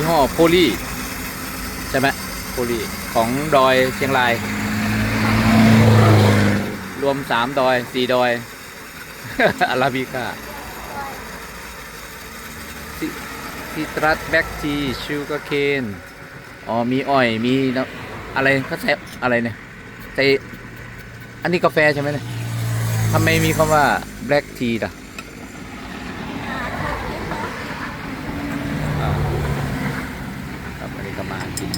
ยี่ห้อโพลีใช่ไหมโพลีของดอยเชียงราย รวมสามดอยสี่ดอย อาราบิก้าซิตรัสแบ็กทีชูก r เคนอ๋อมีอ้อยมีอะไรเขาใส่อะไรเนี่ยใส่อันนี้กาแฟใช่ไหมเนี่ยทำไมมีคำว่า black tea ล่ะ ครับอันนี้ก็มากิน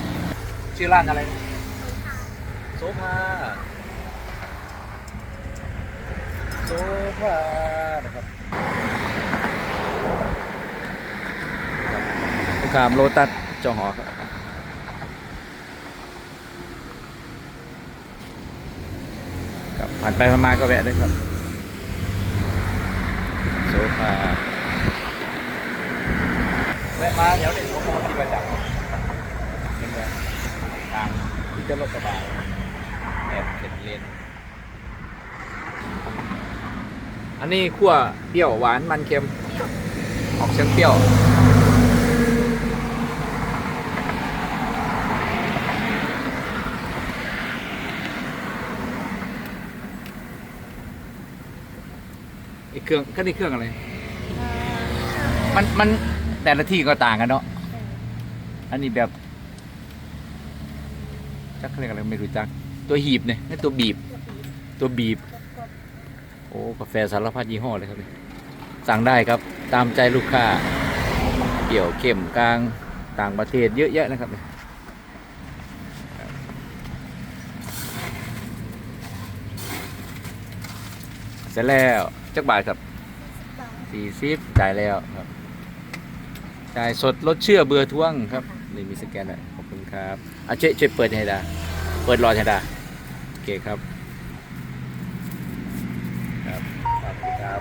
ชื่อร้านอะไรนะโซฟาโซฟานะครับสงครามโลตัสจอหอครับครับผ่านไปผ่านมาก็แวะได้ครับโซฟาแวะมาแถวเด็กของผมที่ประจักษ์เป็นไงทาง ที่จะรถกระบะแอบเข็นเลนอันนี้ขั้วเปรี้ยวหวานมันเค็ม ออกเชิงเปรี้ยวไอ้เครื่องก็นี่เครื่องอะไร มันมันแต่ละที่ก็ต่างกันเนาะ อันนี้แบบ จักเขาเรียกอะไรไม่รู้จัก ตัวหีบเนี่ยนี่ตัวบีบ ตัวบีบ โอ้กาแฟสารพัดยี่ห้อเลยครับนี่สั่งได้ครับตามใจลูกค้าเกี่ยวเข้มกลางต่างประเทศเยอะแยะนะครับนี่ครับเสร็จแล้วจักบาทครับสี่สิบจ่ายแล้วครับจ่ายสดลดเชื่อเบื่อท่วงครับนี่มีสแกนด้วย ครับอะช่วยช่วยเปิดให้ดาเปิดรอให้ดาโอเคครับ ครับขอบคุณครับ